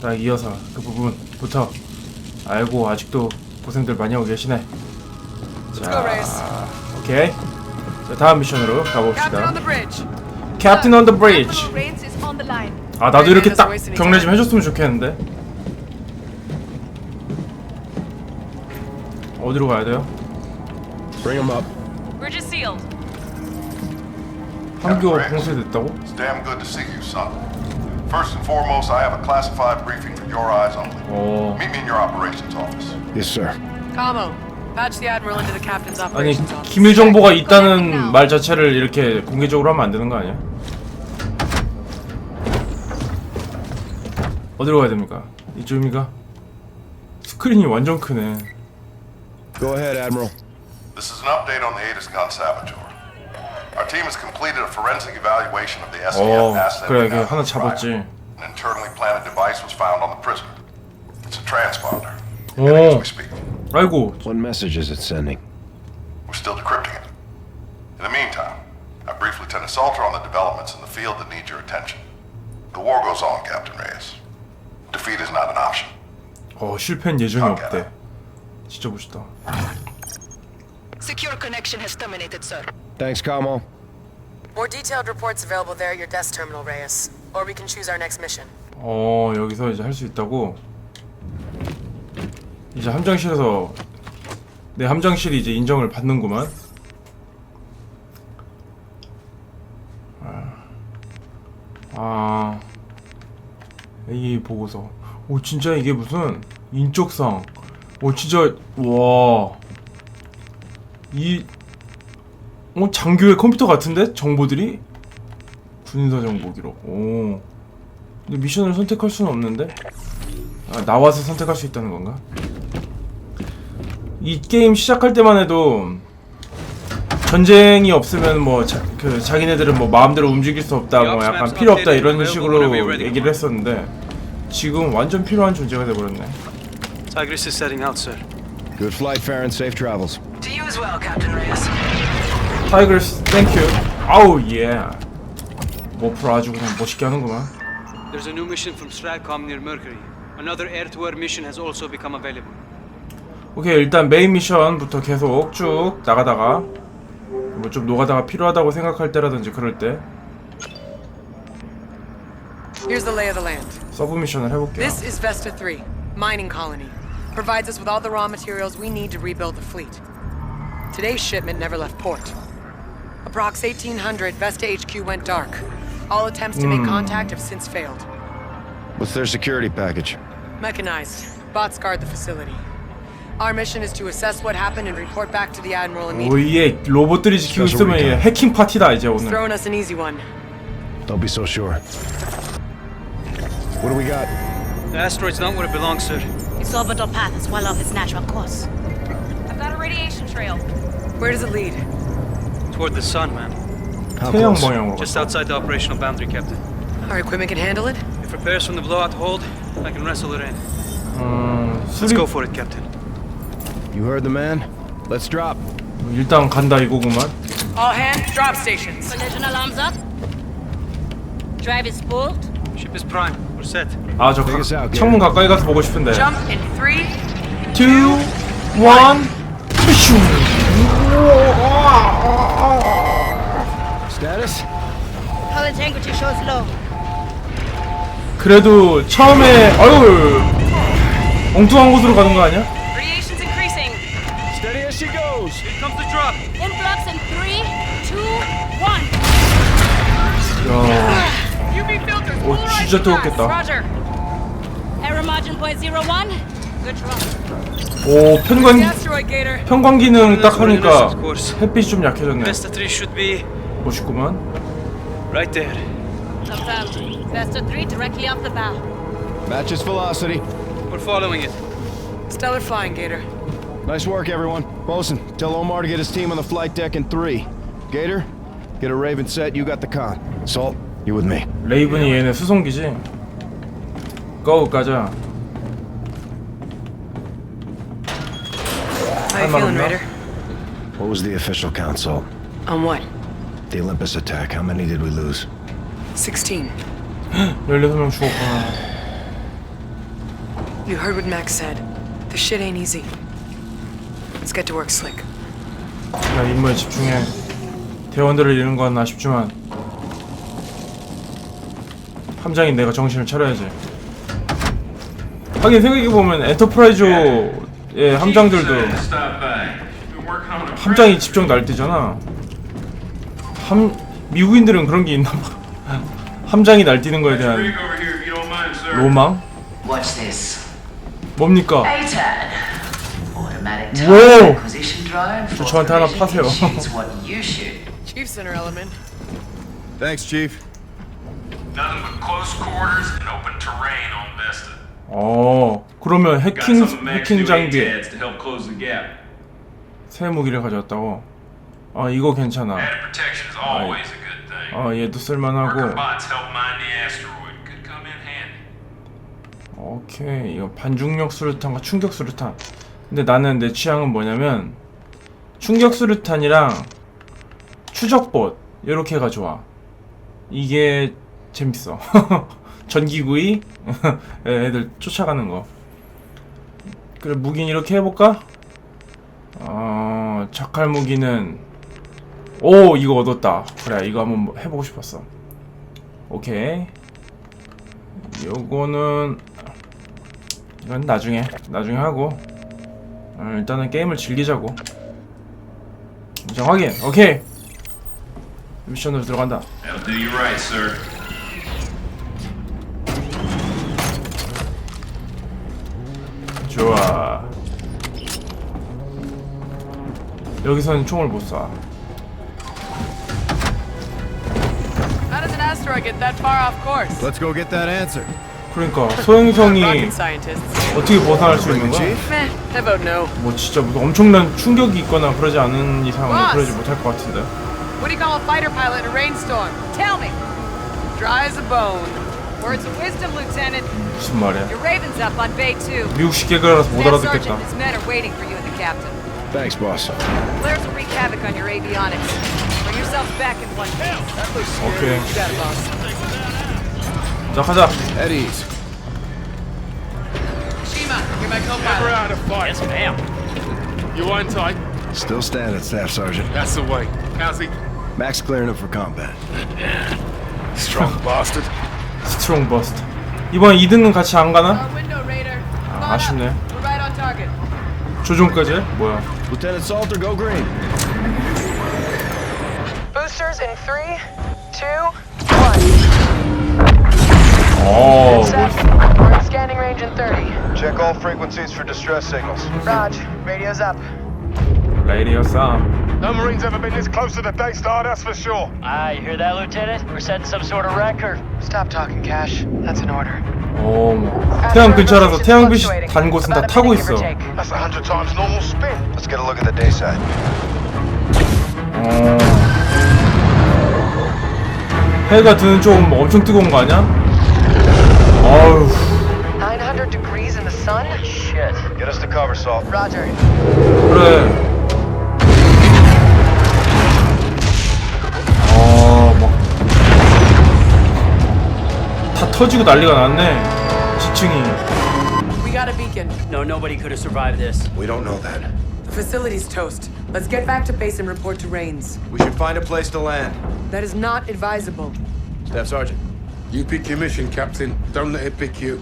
딱 이어서 그 부분부터 알고 아직도 고생들 많이 하고 계시네. 자. 오케이. 자, 다음 미션으로 가봅시다. on the line. 아, 나도 이렇게 딱 경례 좀 해줬으면 좋겠는데. 어디로 가야 돼요? Bring him up. Bridge is sealed. 판교 봉쇄됐다고? It's damn good to see you, son. First and foremost, I have a classified briefing for your eyes only. 어. Meet me in your operations office. Yes, sir. Camo, patch the admiral into the captain's 아니 operations office. 기밀 정보가 있다는 말 자체를 이렇게 공개적으로 하면 안 되는 거 아니야? 어디로 가야 됩니까? 이쪽입니까? 스크린이 완전 크네. Go ahead, Admiral. This is an update on the Adiscon Saboteur. Our team has completed a forensic evaluation of the SDF 어, asset. 그래, we 이게 found 하나 in the crime. 잡았지. An internally planted device was found on the prisoner. It's a transponder. 오. Heading as we speak. 아이고, What message is it sending? We're still decrypting it. In the meantime, I briefed Lieutenant Salter on the developments in the field that need your attention. The war goes on, Captain Reyes. Defeat is not an option. 어 실패는 예정이 없대. 진짜 멋있다. Secure connection has terminated, sir. Thanks, Camo. More detailed reports available there at your desk terminal, Reyes. Or we can choose our next mission. 어 여기서 이제 할 수 있다고. 이제 함장실에서 내 함장실이 이제 인정을 받는구만. 아, A 보고서. 오 진짜 이게 무슨 인적상. 오 진짜 와. 이 어, 장교의 컴퓨터 같은데 정보들이 군사 정보 기록. 오. 근데 미션을 선택할 수는 없는데? 아, 나와서 선택할 수 있다는 건가? 이 게임 시작할 때만 해도 전쟁이 없으면 뭐 자, 그 자기네들은 뭐 마음대로 움직일 수 없다 뭐 약간 필요 없다 이런 식으로 얘기를 했었는데 지금 완전 필요한 존재가 돼 버렸네. Tigris is setting out, sir. Good flight, Farron. Safe travels. To you as well, Captain Reyes. 타이거스 땡큐. 아우 예. 모프로 아주 그냥 멋있게 하는구만. There's a new mission from Stratcom near Mercury. Another air-to-air mission has also become available. 오케이 일단 메인 미션부터 계속 쭉 나가다가 뭐 좀 노가다가 필요하다고 생각할 때라든지 그럴 때 Here's the lay of the land. 서브 미션을 해볼게요. This is Vesta 3, mining colony. Provides us with all the raw materials we need to rebuild the fleet. Today's shipment never left port. Approx 1800, Vesta HQ went dark. All attempts to make contact have since failed. What's their security package? Mechanized. Bots guard the facility. Our mission is to assess what happened and report back to the Admiral immediately. 오예 로봇들이 지키고 스페셜 있으면 얘 리턴. 해킹 파티다 이제 오늘. Throwing us an easy one. Don't be so sure. What do we got? The asteroid's not where it belongs, sir. Its orbital path is well off its natural course. I've got a radiation trail. Where does it lead? Toward the sun, man. How 태양 close? 방향으로. Just 갔다. outside the operational boundary, Captain. Our equipment can handle it? If repairs from the blowout hold, I can wrestle it in. 음, Let's 수리 go for it, Captain. You heard the man. Let's drop. 일단 간다 이거구만. All hands, drop stations. Collision alarms up. Drive is spooled. Ship is prime. We're set. 아저 Take us out, 창문 가까이 가서 보고 싶은데. Jump in three, two, one, 슈. 그래도 처음에 어유 엉뚱한 곳으로 가는 거 아니야? Radiation's increasing. Steady as she goes. Here comes the drop. Influx in three, two, one. 야, UV filters. 오 진짜 뜨겁겠다. Roger. Error margin point zero one. Good drop. 오 편광 asteroid gator. 편광 기능 딱 Lunar 하니까 Renaissance course. 햇빛이 좀 약해졌네. Vesta 3 should be 멋있구만. right there. Confirmed. Vesta three directly off the bow. Matches velocity. We're following it. Stellar flying gator. Nice work, everyone. Bosun, tell Omar to get his team on the flight deck in three. Gator, get a Raven set. You got the con. Salt, you with me. 레이븐이 얘네 수송기지. 고 가자. How you feeling, Raider? What was the official count, Salt? On what? The Olympus attack. How many did we lose? 16. 16명 죽었구나. You heard what Max said. This shit ain't easy. Let's get to work, Slick. 야 임무에 집중해 대원들을 잃은 건 아쉽지만 함장인 내가 정신을 차려야지 하긴 생각해보면 엔터프라이즈 의 함장들도 함장이 직접 날뛰잖아 함 미국인들은 그런 게 있나 봐 함장이 날뛰는 거에 대한 로망? 뭡니까? Drone. 저 저한테 하나 파세요. Thanks, Chief. Nothing but close quarters and open terrain on Vesta. 어 그러면 해킹 해킹 장비. 새 무기를 가져왔다고 아 이거 괜찮아. 아 얘도 쓸만하고. 오케이 이거 반중력 수류탄과 충격 수류탄 근데 나는 내 취향은 뭐냐면 충격 수류탄이랑 추적봇 이렇게가 좋아 이게 재밌어 전기구이? 애들 쫓아가는 거. 그래 무기는 이렇게 해볼까? 어 작할 무기는 오 이거 얻었다. 그래 이거 한번 뭐 해보고 싶었어. 오케이. 요거는 이건 나중에 나중에 하고. 어, 일단은 게임을 즐기자고. 자 확인. 오케이. 미션으로 들어간다. That'll do you right, sir. 좋아 여기서는 총을 못 쏴 How does an asteroid get that far off course? Let's go get that answer. 그러니까 소행성이 Rocket scientists. 어떻게 벗어날 수 있는 거야? Meh, I vote no. 뭐 진짜 무슨 엄청난 충격이 있거나 그러지 않은 이상은! 그러지 못할 것 같은데 What do you call a fighter pilot in a rainstorm? Tell me. Dry as a bone. Words of wisdom, Lieutenant. 무슨 말이야 Your Raven's up on Bay 2. 미국식 개그라서 못 Staff Sergeant 알아듣겠다 and his men are waiting for you and the captain. Thanks, boss. Flares will wreak havoc on your avionics. Bring yourselves back in one piece. 오케이 You got it, boss. 자 가자 At ease. Shima, you're my co-pilot. out of fight. Yes, ma'am. You on tight? Still standing, Staff Sergeant. That's the way. How's he? Max clearing up for combat. Strong bastard. 스트롱 버스트 이번 2등은 같이 안 가나? 아, 아쉽네. 조종까지 해? 뭐야 Lieutenant Salter, go green. Boosters in three, two, one. 어 Set. 멋있어 We're in scanning range in 30. Check all frequencies for distress signals. Raj, radio's up. 레이디어 싸움 No Marines ever been this close to the Daystar, that's for sure. Ah, you hear that, Lieutenant? We're setting some sort of record. Stop talking, Cash. That's an order. 어뭐 태양 근처라서 태양빛이 단 곳은 다 타고 있어 That's a hundred times normal spin. Let's get a look at the day side. 어 해가 드는 쪽은 뭐 엄청 뜨거운 거 아니야? 어우 900 degrees in the sun? Shit. Get us to cover, Salt. Roger. 그래 터지고 난리가 났네 지층이 We got a beacon. No, nobody could have survived this. We don't know that. The facility's toast. Let's get back to base and report to Rains. We should find a place to land. That is not advisable. Staff Sergeant, You pick your mission, Captain. Don't let it pick you.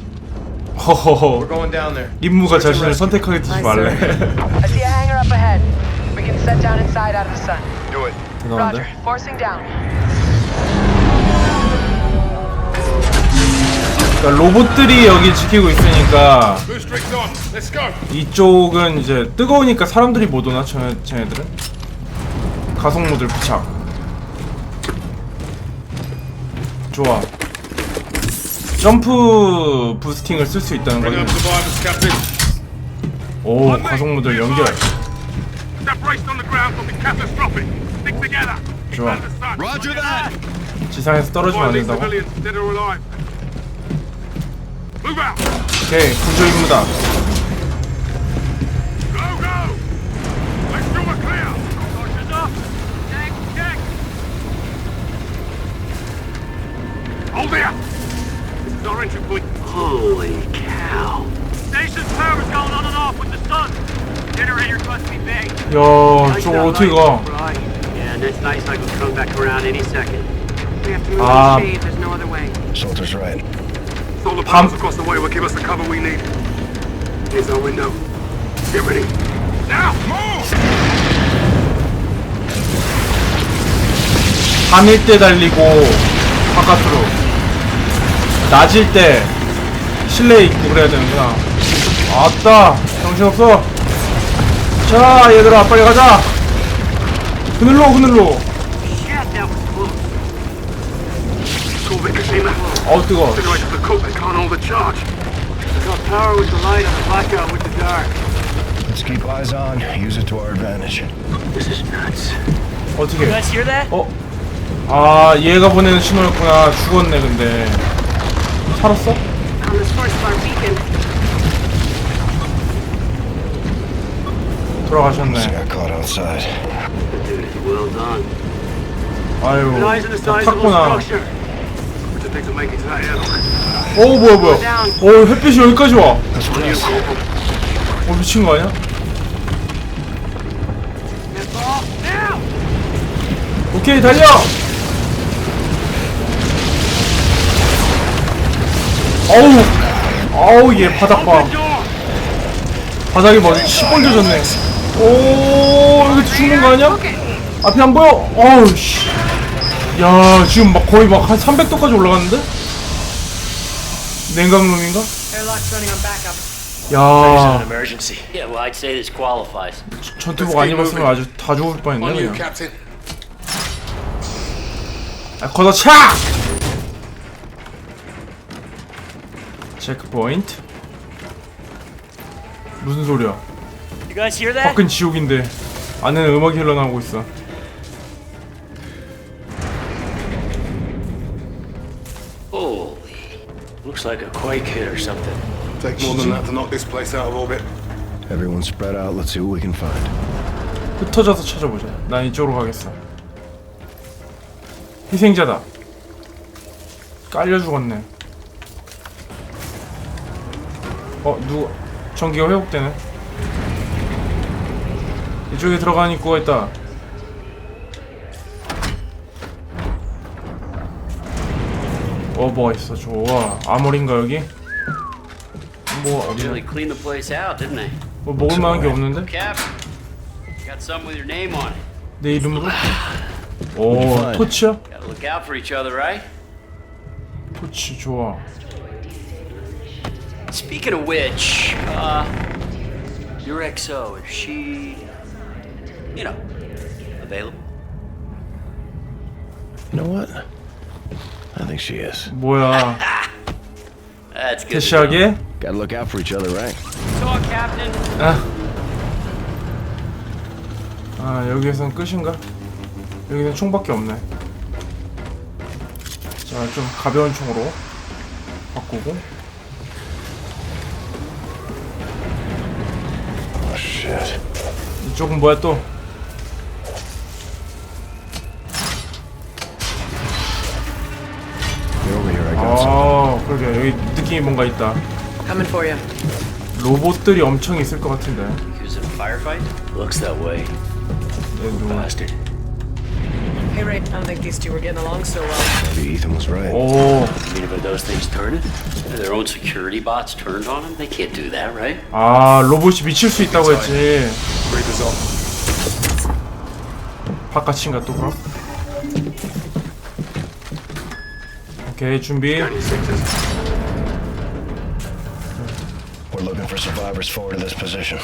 허허허 going down there. 임무가 자신을 선택하게 두지 Aye, 말래 I see a hangar up ahead. We can set down inside out of the sun. Do it. Roger. 대단한데? Forcing down. 그러니까 로봇들이 여기 지키고 있으니까. 이쪽은 이제 뜨거우니까 사람들이 못 오나 쟤네, 쟤네들은 가속 모듈 부착 좋아 점프 부스팅을 쓸 수 있다는 거지. 오 가속 모듈 연결. 좋아. 지상에서 떨어지면 안 된다고? 오케이 구조 임무다 Go, go. Make sure we're clear. Soldiers up. Check, check. Hold there. This is our entry point. Holy cow. Stay off with the sun. Generator must be big. 야 저거 어떻게 가 Yeah, that's nice. I can come back around any second. We have to move Ah. the shade. There's no other way. Salter's right. Solar panels across the way will give us the cover we need. Here's our window. Get ready. Now, move! 밤일 때 달리고 바깥으로 낮일 때 실내에 있고 그래야 되는구나 아따 정신없어 자 얘들아 빨리 가자 그늘로 그늘로. 어우 뜨거 Generators are cooked. They can't hold the charge. We got power with the light and the blackout with the dark. Let's keep eyes on. Use it to our advantage. This is nuts. 어떻게 You guys hear that? 어? 아 얘가 보내는 신호였구나 죽었네 근데 살았어? On the source of our beacon. 돌아가셨네 got caught outside. Dude, well done. 아유 Eyes on the 다 size of the 탔구나 structure. What do you think of making to that airlock? 오 뭐야 뭐야 오 햇빛이 여기까지 와 어, 미친 거 아니야? 오케이 달려! 어우 어우 얘 바닥 봐 바닥이 뭐 시뻘개졌네 오 여기 죽는 거 아니야? 앞이 안 보여? 어우 씨야 지금 막 거의 막 한 300도까지 올라갔는데? Airlock's running on backup. 야 emergency. Yeah, well, I'd say this qualifies. 전투복 안 입었으면 아주 다 죽을 뻔했네 그냥 Captain. 아, 걷어차! 체크 포인트 무슨 소리야 You guys hear that? 밖은 지옥인데 안에는 음악이 흘러나오고 있어. Looks like a quake hit or something. Take more than that to knock this place out of orbit. Everyone spread out. Let's see what we can find. 흩어져서 찾아보자 난 이쪽으로 가겠어 희생자다 깔려 죽었네 어 누구 전기가 회복되네 이쪽에 들어가는 입구가 있다 어 뭐가 있어 좋아 아머리인가 여기? 뭐가 Really 없네 cleaned the place out, didn't they? 뭐 먹을 만한 게 없는데? Cap, got something with your name on it. 내 이름으로? 오 토치야? Gotta look out for each other, right? 토치 좋아 Speaking of which, uh, your XO, is she, you know, available? You know what? I think she is. 뭐야 That's good. to know. 대시하게? Gotta look out for each other, right? Talk, Captain. 아. 아 여기에선 끝인가? 여기는 총밖에 없네 자 좀 가벼운 총으로 바꾸고 Oh shit. 이쪽은 뭐야 또? 그러게 여기 느낌이 뭔가 있다 Coming for you. 로봇들이 엄청 있을 것 같은데 was in a firefight? Looks that way. 얘도 Bastard. Hey, Ray. I don't think these two were getting along so well. Maybe Ethan was right. 오, I mean, about those things turning? Their own security bots turned on them? They can't do that, right? 아 로봇이 미칠 수 있다고 했지. 바깥인가 또 그럼? 오케이 준비 We're looking for survivors forward to this position.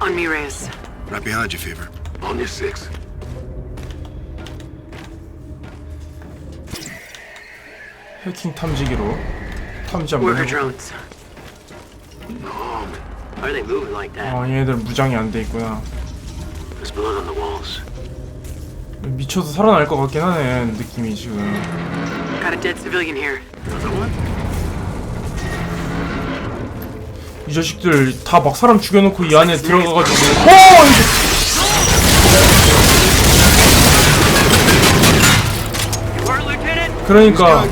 On me, Reyes. Right behind you, Fever. On your six. 해킹 탐지기로 탐지 한번 해보 drones. Why are they moving like that? 아 얘네들 무장이 안 돼 있구나 There's blood on the walls. 미쳐서 살아날 것 같긴 하네 느낌이 지금 이 자식들 다 막 사람 죽여놓고 이 안에 들어가가지고 어! 이거- 그러니까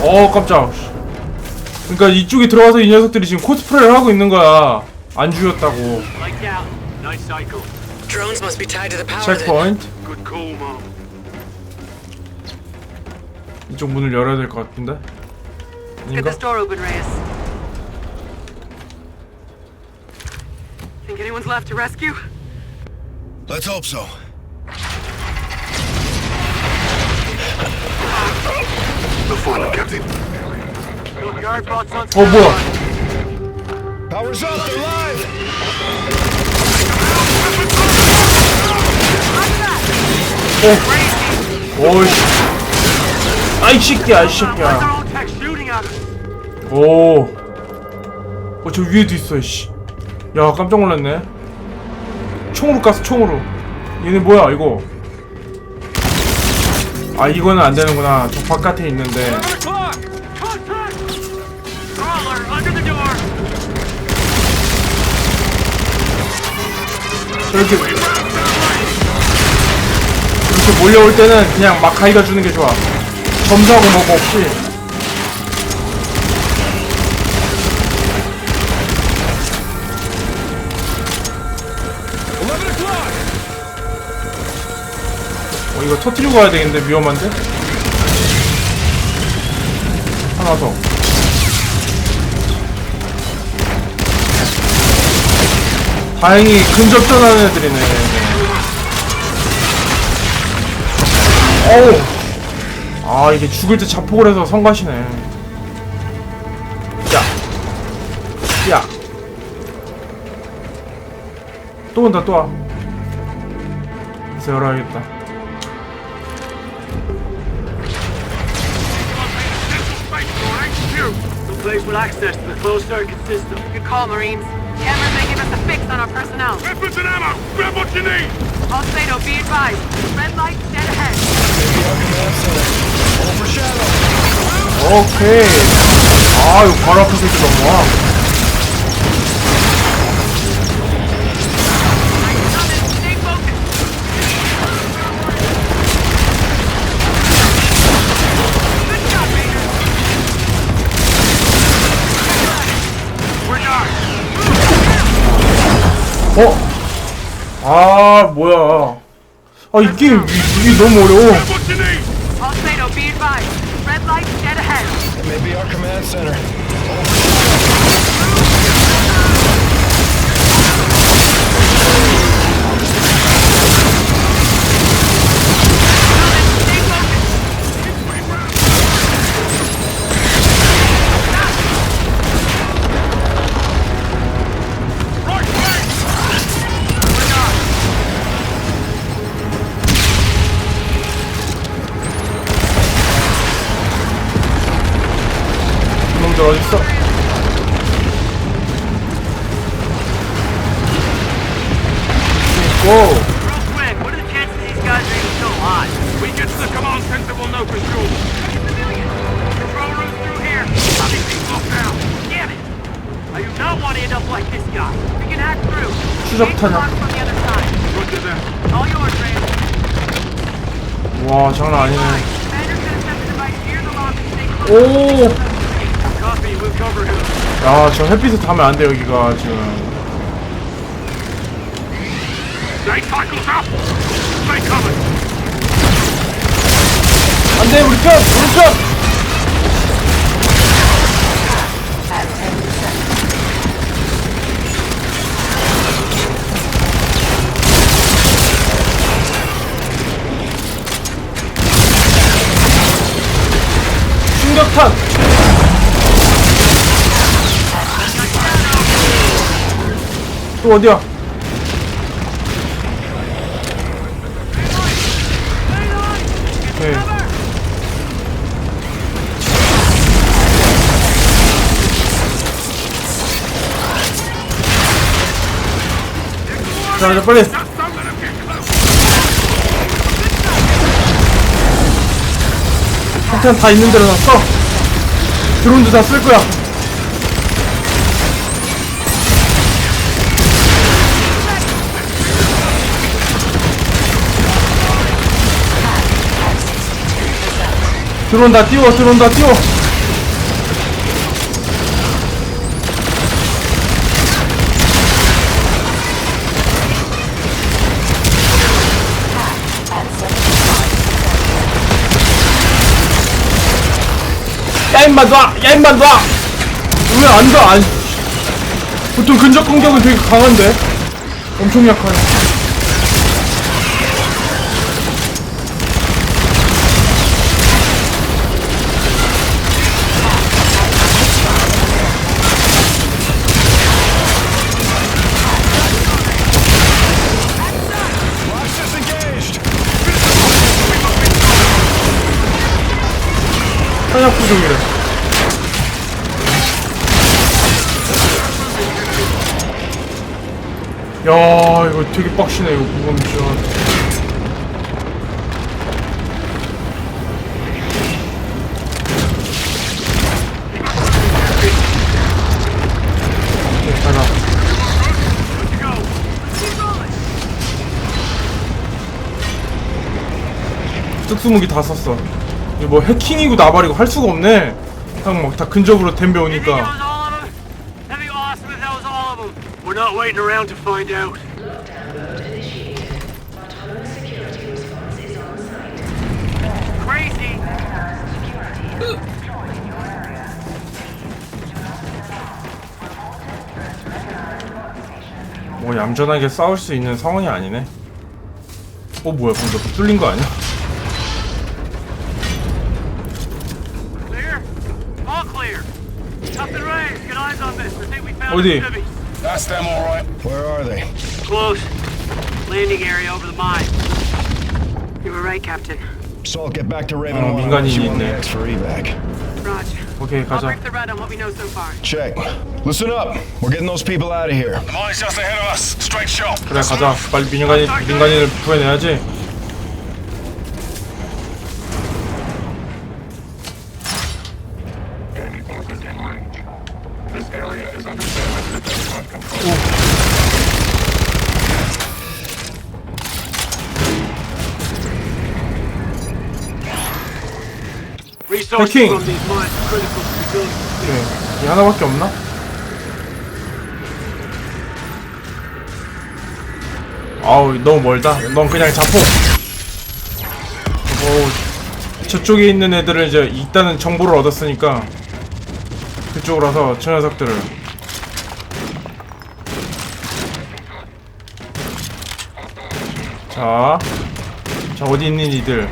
어 깜짝 그러니까 이쪽에 들어가서 이 녀석들이 지금 코스프레를 하고 있는 거야 안 죽였다고. 체크포인트. 이쪽 문을 열어야 될 것 같은데 아닌가? this door open, Reyes. Think anyone's left to rescue? Let's hope so. No foiling, Captain. Yard bots on 어 뭐야 Power's up, they're live! 오이씨 아이 새끼야 이 새끼야 야, 깜짝 놀랐네. 총으로 깠어, 총으로. 얘네 뭐야, 이거. 아, 이거는 안 되는구나. 저 바깥에 있는데. 저렇게. 이렇게 몰려올 때는 그냥 막 가이가 주는 게 좋아. 점수하고 뭐고 없이. 어, 이거 터트리고 가야 되겠는데, 위험한데? 하나 더. 다행히 근접 전하는 애들이네. 어우. 아, 이게 죽을 때 자폭을 해서 성가시네. 야. 야. 또 온다, 또 와. 그래서 열어야겠다. The place with access to the closed circuit system. Good call, Marines. Cameras may give us a fix on our personnel. Weapons and ammo! Grab what you need! Alcedo, be advised. Red light dead ahead. 오케이. 아, 이거 바로 앞에서 이렇게 어? 아, 뭐야. 아, 이 게임, 이- 이게 너무 어려워. Alcedo, be advised. Red light dead ahead. It may be our command center. 햇빛에 닿으면 안 돼, 여기가 지금. Stay cycles up! Stay covered! 안 돼, 우리 편! 우리 편! 충격탄! 또 어디야? 자, 자, 빨리. 폭탄 다 있는 대로 놨어. 드론도 다 쓸 거야. 들어온다 뛰어 들어온다 뛰어 야인마 놔! 야인마 놔! 왜안 가? 안... 보통 근접 공격은 되게 강한데 엄청 약하네 탄약 부족이래. 야 이거 되게 빡시네 이거 공감 미션 특수무기 다 썼어 뭐 해킹이고 나발이고 할 수가 없네 그냥 막다 근접으로 댐벼 You think it 오니까 was all of them? Heavy awesome if that was all of them. We're not waiting around to find out. Crazy. 뭐 얌전하게 싸울 수 있는 상황이 아니네. 어 뭐야 방금 뚫린 거 아니야? 어디? the civvies. That's them all right. Where are they? Close. Landing area over the mine. You were right, Captain. Salt, get back to Raven 어, One. 민간인이 You on the 있네. X for evac. Roger. 오케이 I'll 가자. brief the red on what we know so far. Check. Listen up. We're getting those people out of here. The mine's just ahead of us. Straight shot. 그래 가자. 빨리 민간인 민간인을 구해내야지. Resources Hacking. from these mines are critical to rebuilding. 오케이. 이 하나밖에 없나? 아우 너무 멀다. 넌 그냥 자포. 어, 저쪽에 있는 애들은 이제 일단은 정보를 얻었으니까 그쪽으로 와서 저 녀석들을 자, 자 어디 있는 이들?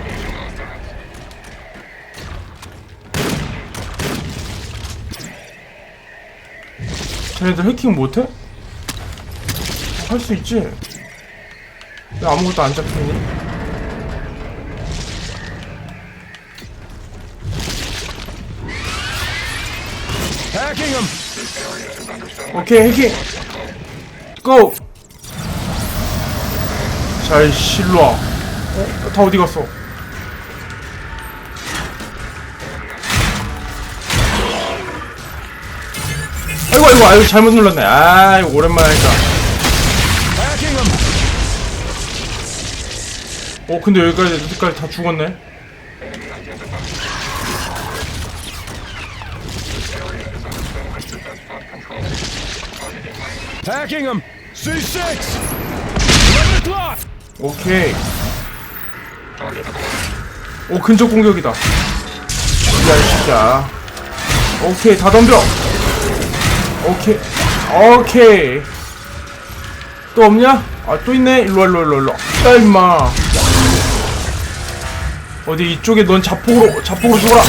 쟤네들 해킹 못해? 할 수 있지? 왜 아무것도 안 잡히니? 오케이 해킹 고! 자 일로와 어? 다 어디 갔어? 아이고 아이고 잘못 눌렀네 아이 오랜만에 하니까! 어 근데 여기까지 여기까지 다 죽었네 Hacking them! C6! 11 o'clock! 오케이 오 근접 공격이다 야 진짜 오케이 다 덤벼 오케이. 오케이. 또 없냐? 아 또 있네. 일로와 일로와 일로와 일로와. 야 임마. 어디 이쪽에 넌 자폭으로 자폭으로 죽어라.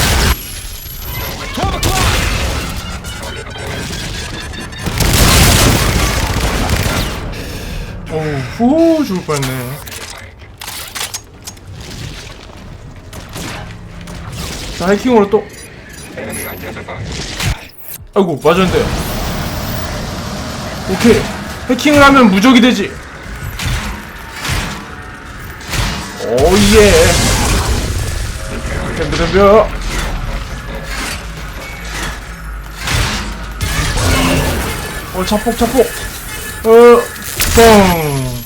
12 o'clock! 어우 후 죽을 뻔했네. 자 해킹으로 또. 아이고 맞았는데 오케이 해킹을 하면 무적이 되지 오예 덤벼 덤벼 어 자폭 자폭 어, 뻥.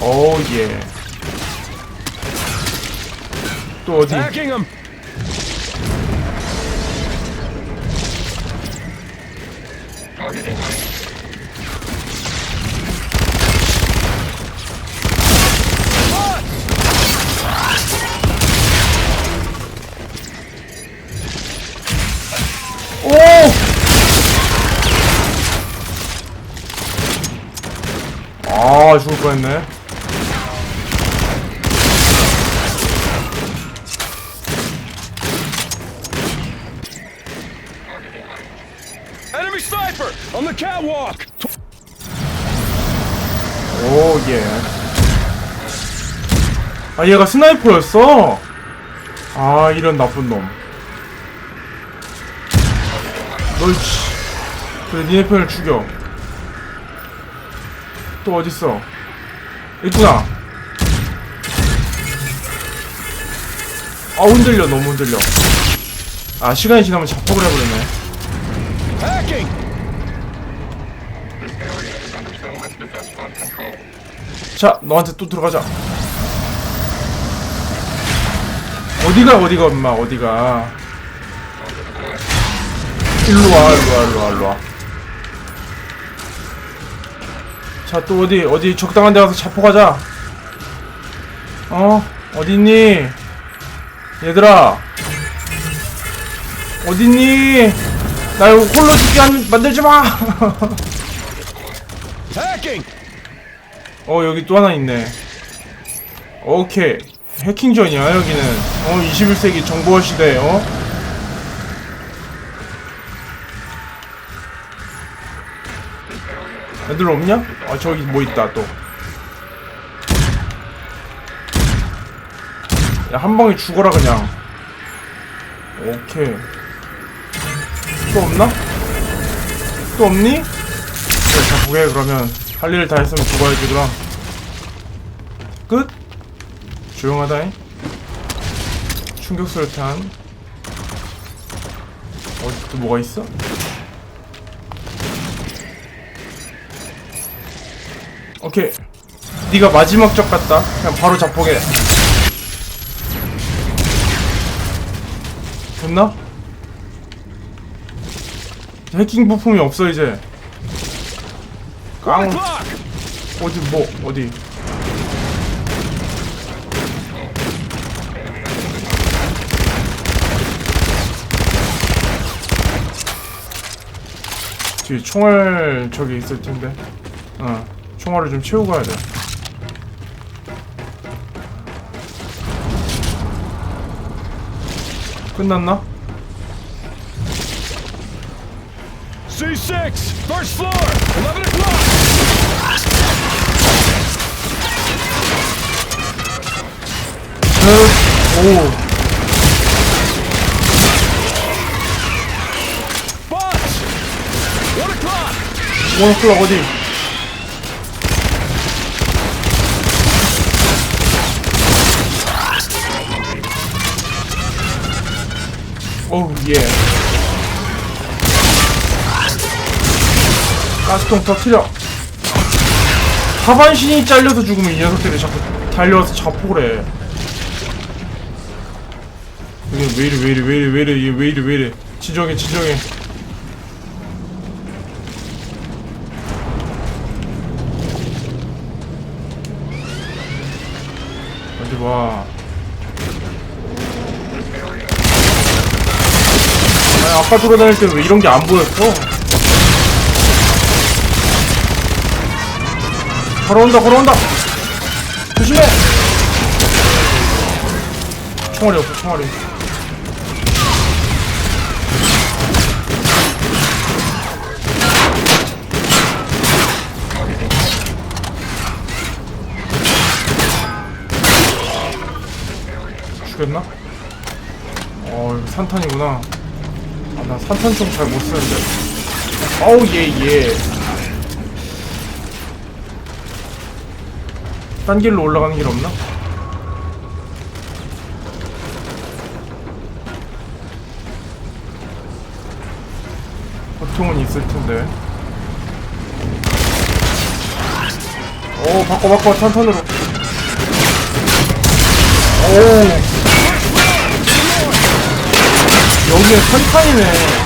오, 예. 또 어디? 아 죽을 뻔했네. 오예. 아 얘가 스나이퍼였어? 아 이런 나쁜 놈. 너이씨 그래 니네 편을 죽여 또 어딨어? 있구나. 아 흔들려. 너무 흔들려. 아 시간이 지나면 자폭을 해버리네. 자 너한테 또 들어가자. 어디가 어디가 엄마? 어디가? 일로와 일로와 일로와 일로와 자 또 어디 어디 적당한 데 가서 자포 가자. 어? 어딨니? 얘들아. 어딨니? 날 홀로 죽게 한- 만들지 마. 어 여기 또 하나 있네. 오케이. 해킹전이야 여기는. 어 21세기 정보 시대 어 애들 없냐? 아 저기 뭐 있다 또 야, 한 방에 죽어라 그냥 오케이 또 없나? 또 없니? 그래 자 보게 그러면 할 일을 다 했으면 죽어야지 그럼 끝? 조용하다잉 충격수류탄 어디 또 뭐가 있어? 오케이. 네가 마지막 적 같다. 그냥 바로 자폭해 됐나? 해킹 부품이 없어 이제. 깡. 어디 뭐 어디? 총알 저기 있을 텐데. 어 총알을 좀 채우고 가야 돼 끝났나? C6, first floor, 11 o'clock. 오 Boss, 1 o'clock. 원클럭 어디? 오우 예. 가스통 터트려. 하반신이 잘려서 죽으면 이 녀석들이 자꾸 달려와서 자폭을 해. 이게 왜 이래 왜 이래 왜 이래 왜 이래 왜 이래 왜 이래. 진정해 진정해 아까 돌아다닐 때 왜 이런 게 안 보였어? 걸어온다, 걸어온다! 조심해! 총알이 없어, 총알이. 죽였나? 어, 이거 산탄이구나. 아, 나 산탄총 잘 못 쓰는데. 어우, 예, 예. 딴 길로 올라가는 길 없나? 보통은 있을 텐데. 오, 바꿔, 바꿔, 탄탄으로. 오. 여기에 탄탄이네.